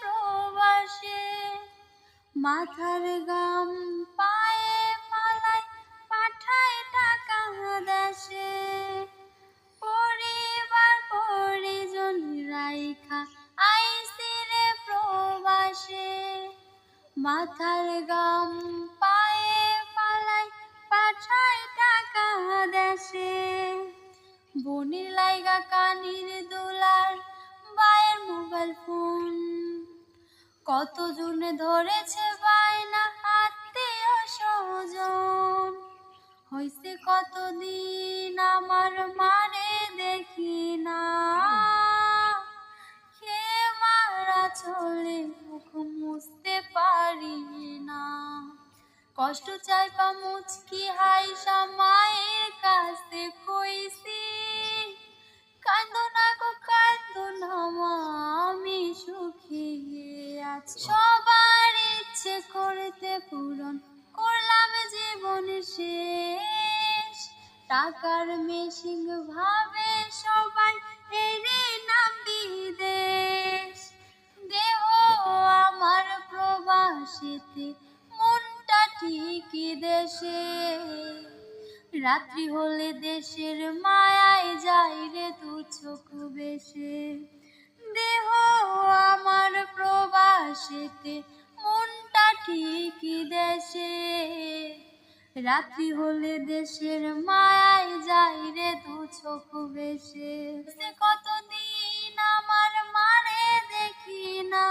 প্রবাসে, মাথার গাম পায়ে পালাই পাঠায় টাকা দেশে। পরিবার পরিজন রাইখা আইসি প্রবাসে, মাথার গাম পায়ে পালাই পাঠায় টাকা দেশে। বনির লাইগা কানির বায়ের ফোন কত ধরেছে বায়না আত্মীয় স্বজন হইছে কতদিন আমার মানে দেখি না। কে মারা চলে মুখ মুছতে পারি না। কষ্ট চাইপা মুচকি হাইসা করতে পূরণ করলাম জীবন শেষ। টাকার মেশিং ভাবে সবাই এরে নাম বিদেশ। দেহ আমার প্রবাসীতে মনটা ঠিকই দেশে। রাত্রি হলে দেশের মায়ায় যাই রে দু চোখ বেশে। দেহ আমার প্রবাসেতে ঠিকই দেশে। রাত্রি হলে দেশের মায়ায় যাই রে দু চোখ বেশে। কতদিন আমার মানে দেখি না।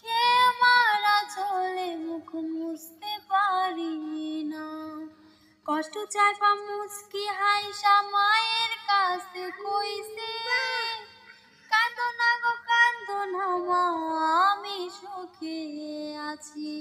কে মারা চলে মুখ মুছতে পারি না। কষ্ট চাইপা মুচকি হাইসা মায়ের কাছে কইছে কান্দো না গো কান্দো না মা, আমি 心